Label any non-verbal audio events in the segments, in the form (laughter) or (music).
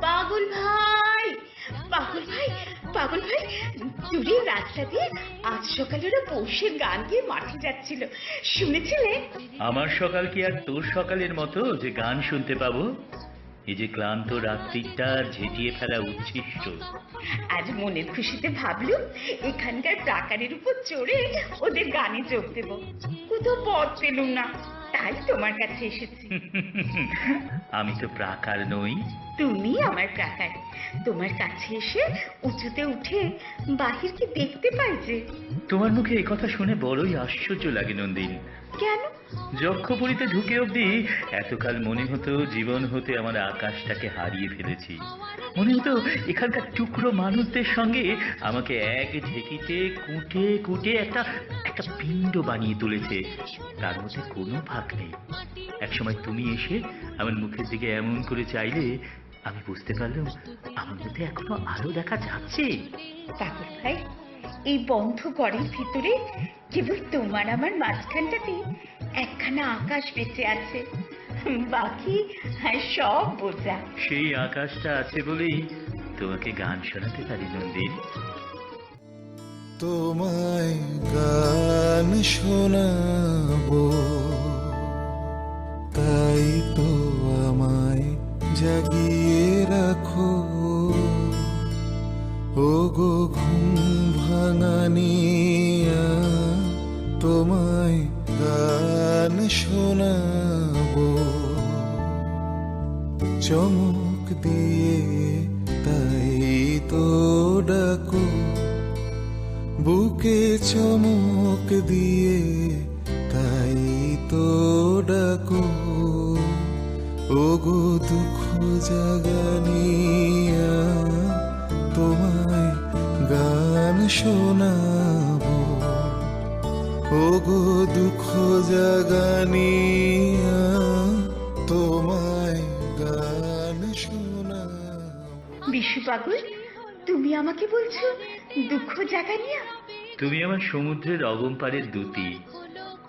পাগল ভাই পাগল ভাই পাগল ভাই রাস্তা দিয়ে আজ সকালে ওরা পৌষের গান গিয়ে মাঠে যাচ্ছিল। শুনেছিলে? আমার সকাল কি আর তোর সকালের মতো যে গান শুনতে পাবো? এই যে ক্লান্ত রাত্রিটা ঝেঁটিয়ে ফেলা উচ্ছিষ্ট। আজ মনের খুশিতে ভাবলুম এখানকার প্রাকারের উপর চড়ে ওদের গানে যোগ দেবো। কোথাও পথ পেলুম না। তাই তোমার কাছে এসেছি। আমি তো প্রাকার নই। তুমি আমার প্রাকার। তোমার কাছে এসে উঁচুতে উঠে বাহিরকে দেখতে পাই যে? তোমার মুখে এই কথা শুনে বড়ই আশ্চর্য লাগে নন্দিন। কেন? যক্ষপুরীতে ঢুকে অবধি এতকাল মনে হতো জীবন হতে আমার আকাশটাকে হারিয়ে ফেলেছি। মনে হতো এখানকার টুকরো মানুষদের সঙ্গে আমাকে এক ঢেকিতে কুটে কুটে একটা একটা পিণ্ড বানিয়ে তুলেছে। তার মধ্যে কোনো ভাগ নেই। একসময় তুমি এসে আমার মুখের দিকে এমন করে চাইলে আমি বুঝতে পারলাম আমার মধ্যে এখনও আলো দেখা যাচ্ছে। পাগল ভাই এই বন্ধ ঘরের ভিতরে কেবল তোমার আমার মাঝখানটাতে একখানা আকাশ বেঁচে আছে। বাকি সব বোঝা। সেই আকাশটা আছে বলেই তোমাকে গান শোনাতে পারি নন্দিন। তোমায় গান শোনাবো। তাই তো আমায় জাগিয়ে রাখো। ও গো ঘুম ভাঙানিয়া তোমায় গান শোনাবো। চমক দিয়ে তাই তো ডাকো। বুকে চমক দিয়ে তাই তো ডাকো। ও গো দুঃখ জাগানিয়া তোমায় গান শোনাবো। ও গো দুঃখ জাগানিয়া তোমায় গান শোনাবো। বিশু পাগল, তুমি আমাকে বলছো দুঃখ জাগানিয়া? তুমি আমার সমুদ্রের অগম পারের দুতি।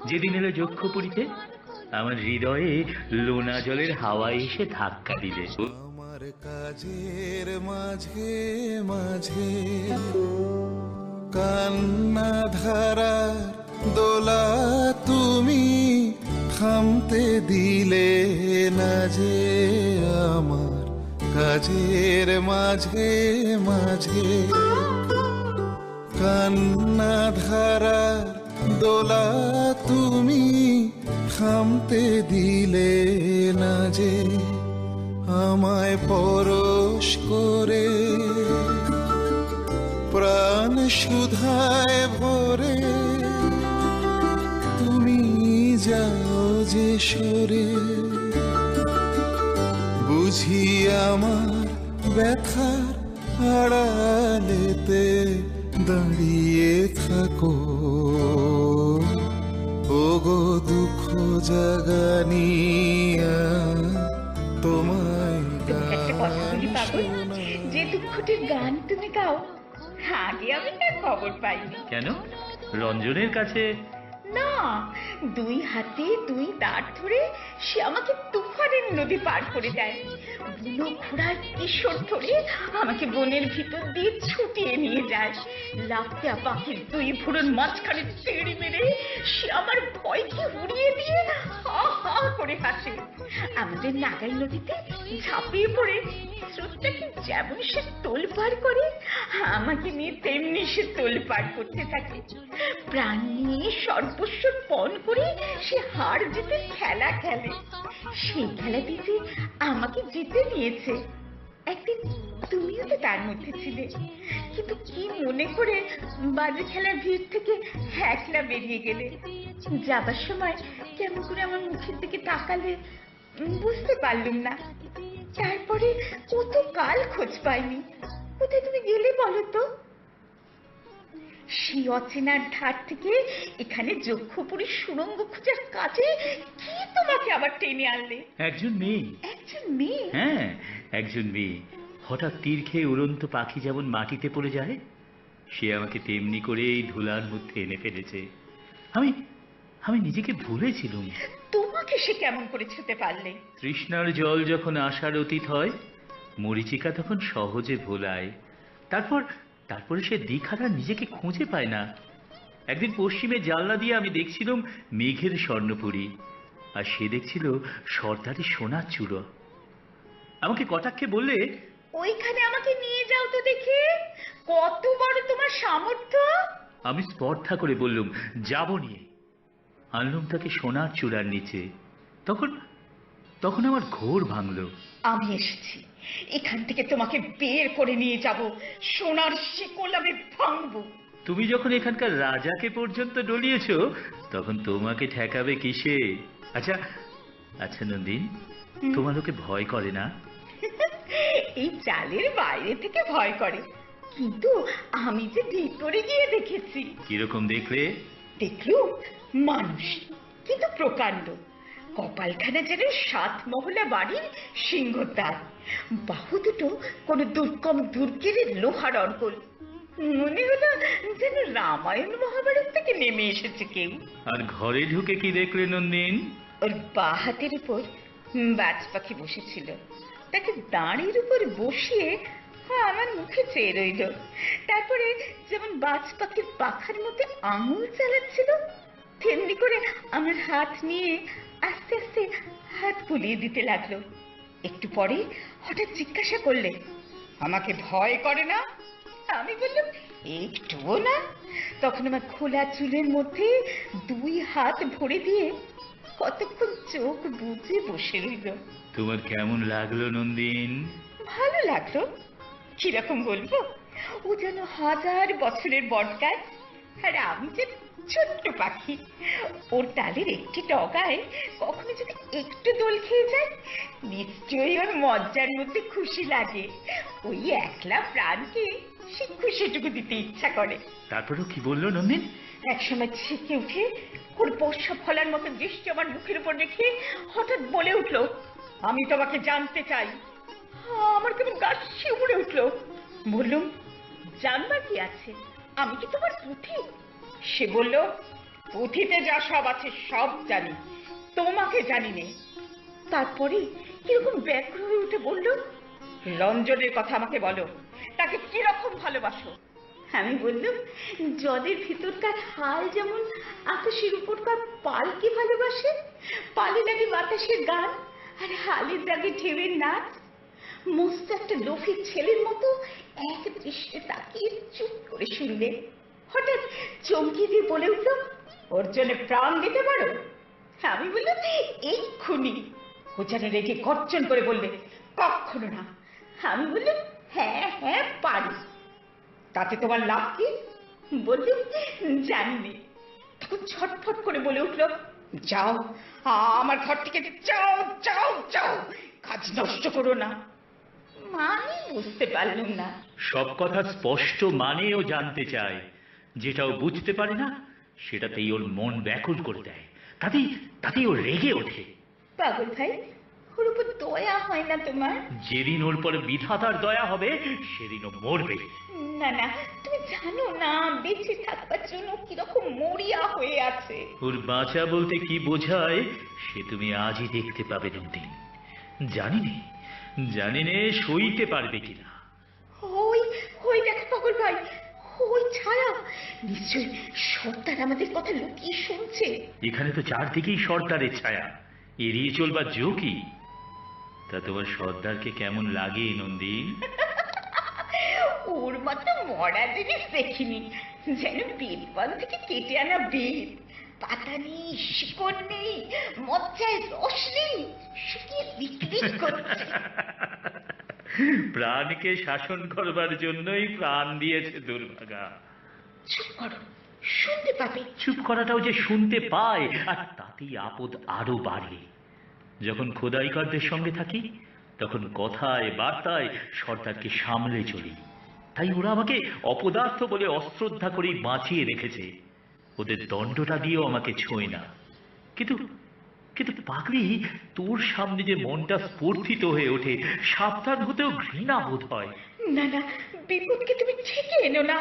যেদিন এলে যক্ষপুরীতে আমার হৃদয়ে লোনা জলের হাওয়ায় এসে ধাক্কা দিলে। আমার কাজের মাঝে মাঝে কান্না ধারার দোলা তুমি থামতে দিলে না যে আমার কাজের মাঝে মাঝে কান্না ধারার দোলা তুমি থামতে দিলে না যে আমায় পরশ করে। প্রাণ সুধায় ভরে তুমি যাও যে সরে। বুঝি আমার ব্যথার আড়ালেতে দাঁড়িয়ে থাকো। ওগো গো দুঃখ জাগানিয়া তোমায়। যে দুঃখটির গান তুমি গাও আগে আমি তার খবর পাইনি কেন? রঞ্জনের কাছে না, দুই হাতে দুই দাঁত ধরে সে আমাকে তুফানের নদী পার করে দেয়। বুনো ঘোড়ার কিশোর ধরে আমাকে বনের ভিতর দিয়ে ছুটিয়ে নিয়ে যায়। লাফিয়া পাখির দুই ভুরন মাঝখানে তেড়ে মেরে সে আমার ভয়কে উড়িয়ে দিয়ে করে হাসে। আমাদের নাগাই নদীতে ঝাঁপিয়ে পড়ে স্রোতটাকে যেমন সে তোল পার করে, আমাকে নিয়ে তেমনি সে তোল পার করতে থাকে। প্রাণ নিয়ে সর্বস্ব পণ করে সে হার জিতে খেলা খেলে। সেই খেলাতে যে আমাকে জিতে নিয়েছে। একদিন তুমিও তো তার মধ্যে ছিলে। কিন্তু কি মনে করে বাজে খেলার ভিড় থেকে একলা বেরিয়ে গেলে? যাবার সময় কেমন করে আমার মুখের দিকে তাকালে বুঝতে পারলুম না। তারপরে কত কাল খোঁজ পাইনি। কোথায় তুমি গেলে বলো তো? সেই অচেনার ধার থেকে এখানে যক্ষপুরী সুরঙ্গ খোঁজার কাজে কি তোমাকে আবার টেনে আনলে? একজন মেয়ে। একজন মেয়ে? হ্যাঁ একজন মেয়ে। হঠাৎ তীর খেয়ে উড়ন্ত পাখি যেমন মাটিতে পড়ে যায় সে আমাকে তেমনি করে এই ধুলার মধ্যে এনে ফেলেছে। আমি আমি নিজেকে ভুলেছিলুম। তোমাকে সে কেমন করে ছুতে পারলে? তৃষ্ণার জল যখন আশার অতীত হয় মরিচিকা তখন সহজে ভোলায়। তারপর তারপরে সে দিকহারা নিজেকে খুঁজে পায় না। একদিন পশ্চিমে জানলা দিয়ে আমি দেখছিলাম মেঘের স্বর্ণপুরী আর সে দেখছিল সর্দারি সোনার চূড়ো। আমাকে কটাক্ষে বললে ওইখানে আমাকে নিয়ে যাও তো দেখি কত বড় তোমার সামর্থ্য? আমি স্পর্ধা করে বললুম যাব নিয়ে। আনলুম তাকে সোনার চূড়ার নিচে। তখন তখন আমার ঘোর ভাঙল। আমি এসেছি। এখান থেকে তোমাকে বের করে নিয়ে যাব। সোনার শিকল আমি ভাঙবো। তুমি যখন এখানকার রাজাকে পর্যন্ত ডলিয়েছ তখন তোমাকে ঠেকাবে কিসে? আচ্ছা আচ্ছা নন্দিন তোমার লোকে ভয় করে না? এই চালের বাইরে থেকে ভয় করে। কিন্তু আমি যে ভিতরে গিয়ে দেখেছি। কীরকম দেখলে? দেখলু মানুষ কিন্তু প্রকাণ্ড। কপালখানা যেন সাত মহলা বাড়ির সিংহদ্বার। বাহু দুটো কোনো দুর্গম দুর্গের লোহার অর্গল মনে হলো যেন রামায়ণ মহাভারত থেকে নেমে এসেছে কেউ। আর ঘরে ঢুকে কি দেখলে নন্দিন? ওর বা হাতের উপর বাজ পাখি বসেছিল। তাকে দাঁড়ির উপর বসিয়ে হ্যাঁ, আমার মুখে চেয়ে রইল। তারপরে যেমন বাজ পাখির পাখার মধ্যে আঙুল চালাচ্ছিল তেমনি করে আমার হাত নিয়ে আস্তে আস্তে হাত বুলিয়ে দিতে লাগল। একটু পরে হঠাৎ জিজ্ঞাসা করলে আমাকে ভয় করে না? আমি বললাম একটুও না। তখন আমার খোলা চুলের মধ্যে দুই হাত ভরে দিয়ে কতক্ষণ চোখ বুজে বসে রইল। তোমার কেমন লাগল নন্দিন? ভালো লাগল। কীরকম বলব? ও যেন হাজার বছরের বটগাছ। আর আমি যে ছোট্ট পাখি। ওর ডালের একটি ডগায় কখনো যদি একটু দোল খেয়ে যায় নিশ্চয়ই ওর মজ্জার মধ্যে খুশি লাগে। ওই একলা প্রাণকে সে খুশিটুকু দিতে ইচ্ছা করে। তারপরেও কি বলল নন্দিন? একসময় ছিকে উঠে ওর বর্ষা ফলার মতো দৃষ্টি আমার মুখের উপর রেখে হঠাৎ বলে উঠল আমি তোমাকে জানতে চাই। আমার কেমন গা শিউরে উঠল। বললুম জানবার কি আছে? আমি কি তোমার পুঁথি? সে বলল, পুঁথিতে যা সব আছে সব জানি, তোমাকে জানি নে। তারপরে কীরকম ব্যগ্র হয়ে উঠে বলল রঞ্জনের কথা আমাকে বলো, তাকে কীরকম ভালোবাসো? আমি বললাম, জলের ভিতরকার হাল যেমন আকাশের উপরকার পালকে ভালোবাসে, পালে লাগে বাতাসের গান, আর হালের দাগে ঢেউয়ের নাচ। মস্ত একটা লোভী ছেলের মতো এক দৃষ্টে তাকিয়ে চুপ করে শুনলে হঠাৎ চমকে দিয়ে বলে উঠল, ওর জন্য প্রাণ দিতে পারো? আমি বললাম এক্ষুনি ও যেন রেগে গর্জন করে বললে, কখনো না। আমি বললাম হ্যাঁ হ্যাঁ পারি। তাতে তোমার লাভ কি? বললুম, জানি তখন ছটফট করে বলে উঠল, যাও, আমার ঘর থেকে যাও যাও যাও, কাজ নষ্ট করো না। মানে বুঝতে পারলুম না। সব কথা স্পষ্ট মানেও জানতে চায়। যেটাও বুঝতে পারে না সেটাতেই ওর মন ব্যাকুল করে দেয়। তাতেই তাতেই ও রেগে ওঠে। পাগল ভাই ওর উপর দয়া হয় না তোমার? যেদিন ওর পরে বিধাতার দয়া হবে সেদিন ও মরবে। না না তুমি জানো না বেঁচে থাকবার জন্য কীরকম মরিয়া হয়ে আছে। ওর বাঁচা বলতে কি বোঝায় সে তুমি আজই দেখতে পাবে নন্দিন জানি নে জানি নে সইতে পারবে কিনা? ওই ওই দেখো পাগল ভাই ওই ছায়া। নিশ্চয়ই সর্দার আমাদের কথা লুকিয়ে শুনছে। এখানে তো চারদিকেই সর্দারের ছায়া। এড়িয়ে চলবার জো কি? তা তোমার সর্দারকে কেমন লাগে নন্দিন? (laughs) ওর মতো মরা জিনিস দেখিনি। যেন বেদবান থেকে কেটে আনা বেদ পাতা নেই শিকড় নেই মজ্জায় রস নেই শুকিয়ে বিক্রি করছে? (laughs) প্রাণকে শাসন করবার জন্যই প্রাণ দিয়েছে দুর্ভাগা। চুপ করো শুনতে পাবে। চুপ করাটাও যে শুনতে পায় আর তাতেই আপদ আরও বাড়ে। যখন খোদাইকারদের সঙ্গে থাকি তখন কথায় বার্তায় সর্দারকে সামলে চলি। তাই ওরা আমাকে অপদার্থ বলে অশ্রদ্ধা করেই বাঁচিয়ে রেখেছে। ওদের দণ্ডটা দিয়েও আমাকে ছোঁয় না। কিন্তু কিন্তু পাগলি তোর সামনে যে মনটা স্ফূর্তিত হয়ে ওঠে সাবধান হতেও ঘৃণা বোধ হয়। না না বিপদকে তুমি ঠেকে এনো না।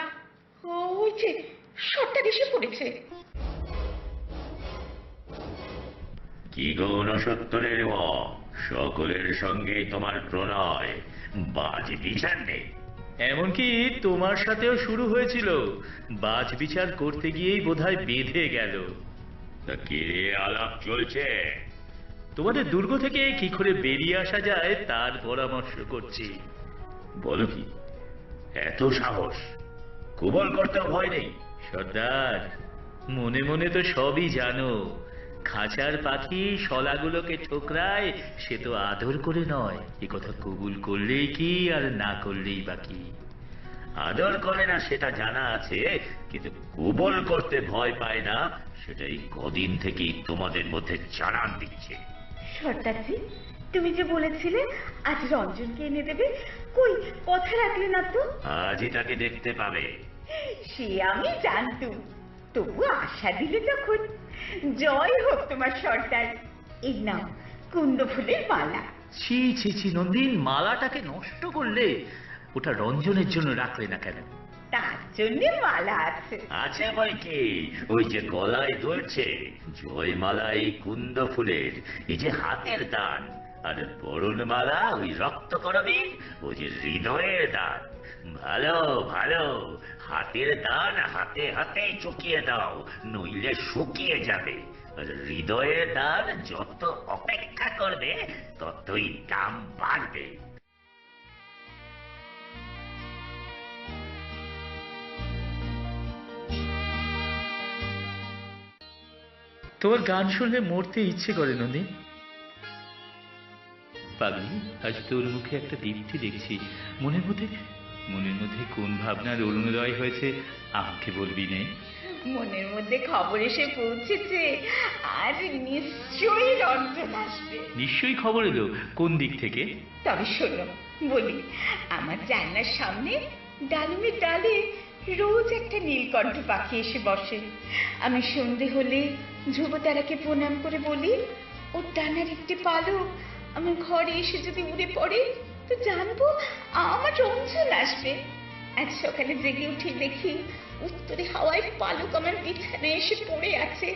ওই যে এসে পড়েছে। কি গৌণ সত্তরের সকলের সঙ্গে তোমার প্রণয় বাজ বিচার নেই। এমনকি তোমার সাথেও শুরু হয়েছিল বাজ বিচার করতে গিয়েই বোধহয় বেঁধে গেল। তা আলাপ চলছে? তোমাদের দুর্গ থেকে কি করে বেরিয়ে আসা যায় তার পরামর্শ করছি। বলো কি এত সাহস? কুবল করতেও ভয় নেই? সর্দার মনে মনে তো সবই জানো। খাঁচার পাখি শলাগুলোকে ঠোকরায় সে তো আদর করে নয়। এ কথা কবুল করলেই কি আর না করলেই বাকি আদর করে না সেটা জানা আছে কিন্তু কুবল করতে ভয় পায় না সেটাই কদিন থেকেই তোমাদের মধ্যে জানান দিচ্ছে। সর্দারজি তুমি যে বলেছিলে আজ রঞ্জনকে এনে দেবে কই কথা রাখলে না তো? আজই তাকে দেখতে পাবে। সে আমি জানতুম তবু আশা দিলে যখন। জয় হোক তোমার সর্দার। এই নাও কুন্দ ফুলের মালা। ছি ছি ছি নন্দিন মালাটাকে নষ্ট করলে ওটা রঞ্জনের জন্য রাখলে না কেন? তার জন্য মালা আছে। আছে বই কি? ওই যে গলায় দুলছে জয়মালা এই কুন্দ ফুলের এই যে হাতের দান। আর বরুণমালা ওই রক্ত করবি ওই যে হৃদয়ের দান। ভালো ভালো হাতের দান হাতে হাতে চুকিয়ে দাও নইলে শুকিয়ে যাবে। হৃদয়ের দান যত অপেক্ষা করবে ততই দাম বাড়বে। তোমার গান শুনলে মরতে ইচ্ছে করে নদী পাগলি আজ তোর মুখে একটা দীপ্তি দেখছি। মনের মধ্যে মনের মধ্যে কোন ভাবনার অরুণোদয় হয়েছে আমাকে বলবি নে। মনের মধ্যে খবর এসে পৌঁছেছে আজ নিশ্চয়ই রঞ্জন আসবে। নিশ্চয়ই খবর এলো কোন দিক থেকে? তবে শোনো বলি আমার জানলার সামনে ডালিমের ডালে রোজ একটা নীলকণ্ঠ পাখি এসে বসে। আমি সন্ধে হলে ধ্রুবতারাকে প্রণাম করে বলি ওর ডানার একটি পালক আমার ঘরে এসে যদি উড়ে পড়ে তো জানব আমার রঞ্জন আসবে। আজ সকালে জেগে উঠে দেখি উত্তরে হাওয়ায় পালক আমার বিছানায় এসে পড়ে আছে।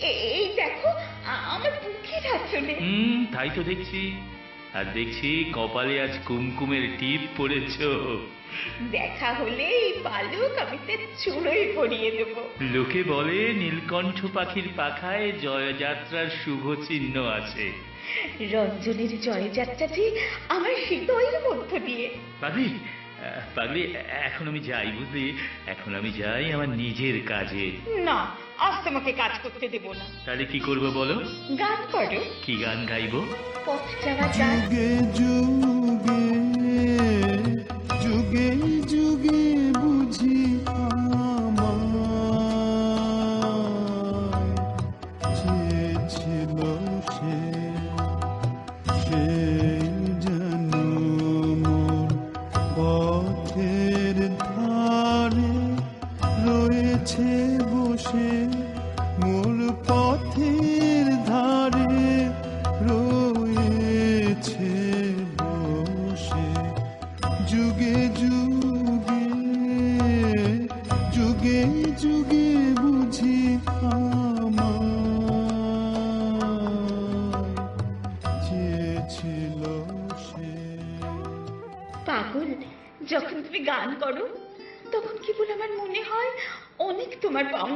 এই, দেখো আমার বুকের আচলে। হুম তাই তো দেখছি। আর দেখছি কপালে আজ কুমকুমের টিপ পড়েছ। দেখা হলে এই পালক আমি তার চুড়োই পরিয়ে দেবো। লোকে বলে নীলকণ্ঠ পাখির পাখায় জয়যাত্রার শুভ চিহ্ন আছে। রঞ্জনের জয়যাত্রাটি আমার হৃদয়ের মধ্য দিয়ে। পাগলি পাগলি এখন আমি যাই বুঝলি? এখন আমি যাই আমার নিজের কাজে। না আজ তোমাকে কাজ করতে দেব না। তাহলে কি করব বলো? গান করো। কি গান গাইবো? পথ যাওয়া গান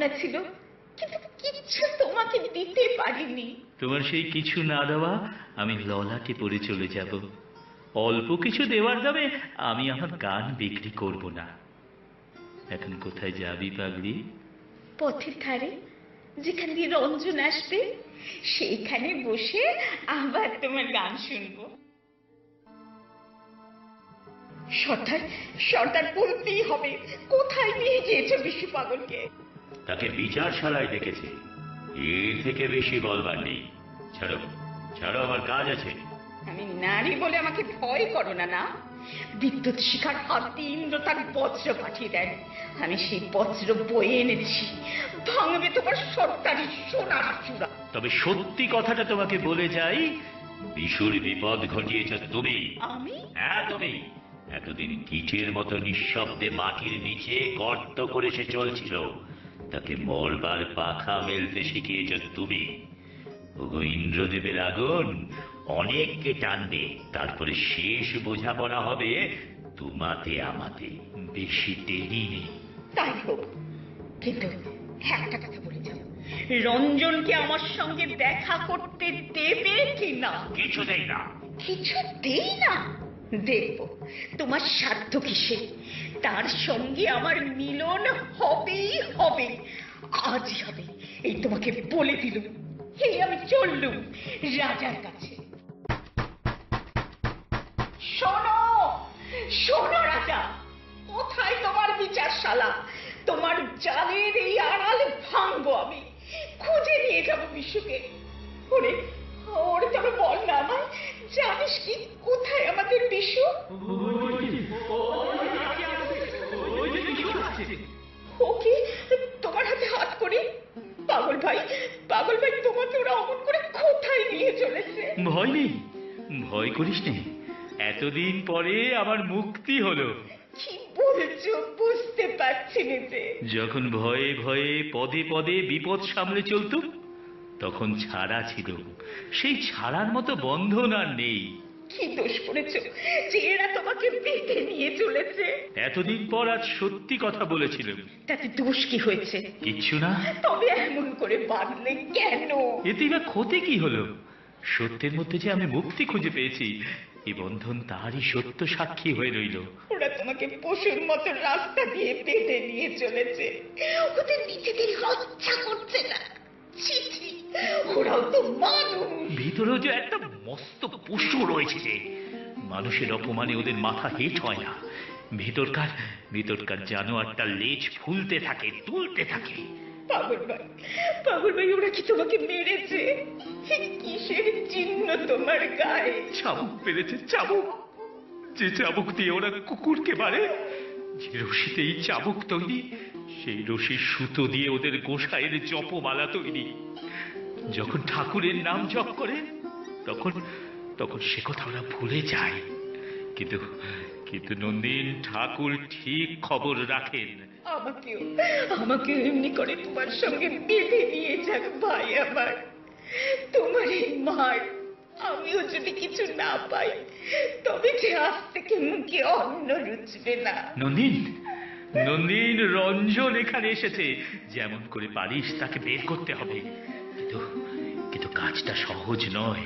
ছিল কিন্তু কিচ্ছু তোমাকে দিতে পারিনি। তোমার সেই কিছু না দেওয়া আমি ললাটে পড়ে চলে যাব। অল্প কিছু দেওয়ার দামে আমি আমার গান বিক্রি করব না। এখন কোথায় যাবি পাগলি? পথের ধারে যেখান দিয়ে রঞ্জন আসবে সেইখানে বসে আবার তোমার গান শুনব। সর্দার সর্দার বলতেই হবে। কোথায় নিয়ে গিয়েছো বিশ্ব পাগলকে? তাকে বিচারশালায় ডেকেছে। এর থেকে বেশি বলবার নেই। ছাড়ো ছাড়ো আমার কাজ আছে। আমি নারী বলে আমাকে ভয় করো না না বিদ্যুৎ শিখার হাতে ইন্দ্র তার বজ্র পাঠিয়ে দেন আমি সেই বজ্র বয়ে এনেছি। ভাঙবে তোমার সর্দারি সোনার চূড়া। তবে সত্যি কথাটা তোমাকে বলে যাই বিশুর বিপদ ঘটিয়েছ তুমি। আমি? হ্যাঁ তুমি। এতদিন কীটের মতো নিঃশব্দে মাটির নিচে গর্ত করে সে চলছিল। তাকে মরবার পাখা মেলতে শিখিয়েছ তুমি। ওগো ইন্দ্রদেবের আগুন অনেককে টানবে তারপরে শেষ বোঝাপড়া হবে তোমাতে আমাতে। বেশি দেরি নেই। তাই হোক কিন্তু একটা কথা বলে যাও। রঞ্জনকে আমার সঙ্গে দেখা করতে দেবে কি না কিছুতেই না। কিছুতেই না? দেখব তোমার সাধ্য কিসে? তার সঙ্গে আমার মিলন হবেই হবে। আজই হবে। এই তোমাকে বলে দিলুম। এই আমি চললুম রাজার কাছে। শোনো শোনো রাজা, কোথায় তোমার বিচারশালা? তোমার জালের এই আড়াল ভাঙবো আমি। খুঁজে নিয়ে যাব বিশুকে। ওরে ওরে তবে বল না আমায়। জানিস কি? কোথায় আমাদের বিশু? ওকে তোমার হাতে হাত করে? পাগল ভাই পাগল ভাই তোমাকে ওরা অমন করে কোথায় নিয়ে চলেছে? ভয় নেই ভয় করিস নে। এতদিন পরে আমার মুক্তি হলো। কি বলছো? বুঝতে পারছি না যে। যখন ভয়ে ভয়ে পদে পদে বিপদ সামলে চলতুম তখন ছাড়া ছিল। সেই ছাড়ার মতো বন্ধন আর নেই। কি দোষ করেছ? যে এরা তোমাকে পেটে নিয়ে চলেছে। এতদিন পর আজ সত্যি কথা বলেছিলাম তাতে দোষ কি হয়েছে? কিচ্ছু না। তবে এমন করে বাঁধলে কেন? এতে বা ক্ষতি কি হলো? সত্যের মধ্যে যে আমি মুক্তি খুঁজে পেয়েছি এই বন্ধন তারই সত্য সাক্ষী হয়ে রইল। ওরা তোমাকে পশুর মতো রাস্তা দিয়ে পেটে নিয়ে চলেছে। ওদের নিজেদের লজ্জা করছে না। ওরাও তো মানুষ। ভিতরেও যে একটা মস্ত পশু রয়েছে যে মানুষের অপমানে ওদের মাথা হেট হয় না। ভিতরকার ভিতরকার জানোয়ারটা লেজ ফুলতে থাকে তুলতে থাকে। পাগল ভাই পাগল ভাই ওরা কি তোমাকে মেরেছে? কিসের চিহ্ন তোমার গায়ে? চাবুক পেরেছে চাবুক। যে চাবুক দিয়ে ওরা কুকুরকে মারে যে রশিতে এই চাবুক তৈরি সেই রশির সুতো দিয়ে ওদের গোসাইয়ের জপমালা তৈরি। যখন ঠাকুরের নাম জপ করে তখন তখন সে কথা ওরা ভুলে যায়। কিন্তু কিন্তু নন্দিন ঠাকুর ঠিক খবর রাখেন। আমাকেও আমাকেও এমনি করে তোমার সঙ্গে বেঁধে নিয়ে যাক ভাই আমার। তোমার এই মার আমিও যদি কিছু না পাই তবে যে আজ থেকে মুখে অন্ন রুচবে না। নন্দিন নন্দিন রঞ্জন এখানে এসেছে। যেমন করে পারিস তাকে বের করতে হবে। কিন্তু কিন্তু কাজটা সহজ নয়।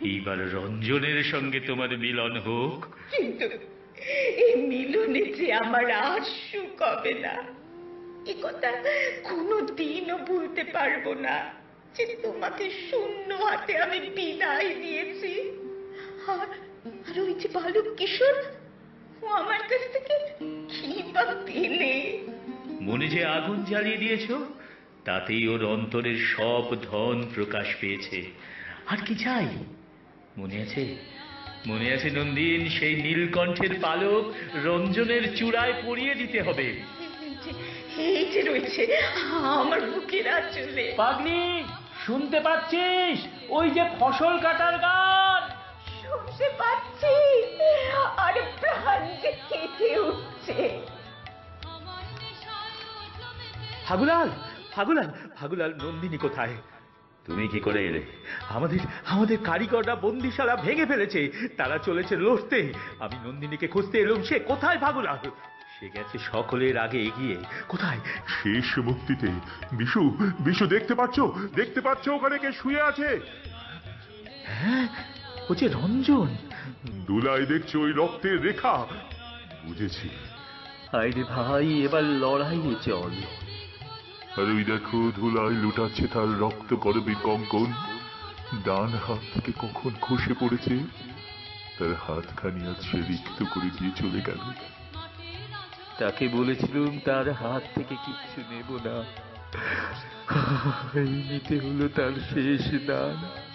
এইবার রঞ্জনের সঙ্গে তোমার মিলন হোক। কিন্তু এই মিলনে যে আমার সুখ হবে না? এ কথা কোনো দিনও ভুলতে পারব না যে তোমাকে শূন্য হাতে আমি বিদায় দিয়েছি। আর আর ওই যে বালক কিশোর? ও আমার কাছ থেকে কি বা পেলে? মনে যে আগুন জ্বালিয়ে দিয়েছ তাতেই ওর অন্তরের সব ধন প্রকাশ পেয়েছে। আর কি চাই? মনে আছে? মনে আছে নন্দিন সেই নীলকণ্ঠের পালক রঞ্জনের চূড়ায় পরিয়ে দিতে হবে। এই যে- রয়েছে আমার বুকের আঁচলে। পাগলি শুনতে পাচ্ছিস? ওই যে ফসল কাটার গান শুনতে পাচ্ছি আর প্রাণ যে কেঁপে উঠছে। ফাগুলাল ফাগুলাল ফাগুলাল নন্দিনী কোথায়? তুমি কি করে এলে? আমাদের আমাদের কারিগররা বন্দিশালা ভেঙে ফেলেছে। তারা চলেছে লড়তে। আমি নন্দিনীকে খুঁজতে এলাম। সে কোথায় ফাগুলাল? সে গেছে সকলের আগে এগিয়ে। কোথায়? শেষ মুক্তিতে। বিশু বিশু দেখতে পাচ্ছ? দেখতে পাচ্ছ ওখানে কে শুয়ে আছে? হ্যাঁ ও যে রঞ্জন। দুলাই দেখছ ওই রক্তের রেখা। বুঝেছি। আইরে ভাই এবার লড়াইয়ে চল। আর ওই দেখো ধুলাই লুটাচ্ছে তার রক্ত করবি কঙ্কন। ডান হাত থেকে কখন খসে পড়েছে? তার হাতখানি আজ সে রিক্ত করে দিয়ে চলে গেল। তাকে বলেছিলাম তার হাত থেকে কিচ্ছু নেব না। এই নিতে হলো তার শেষ দান।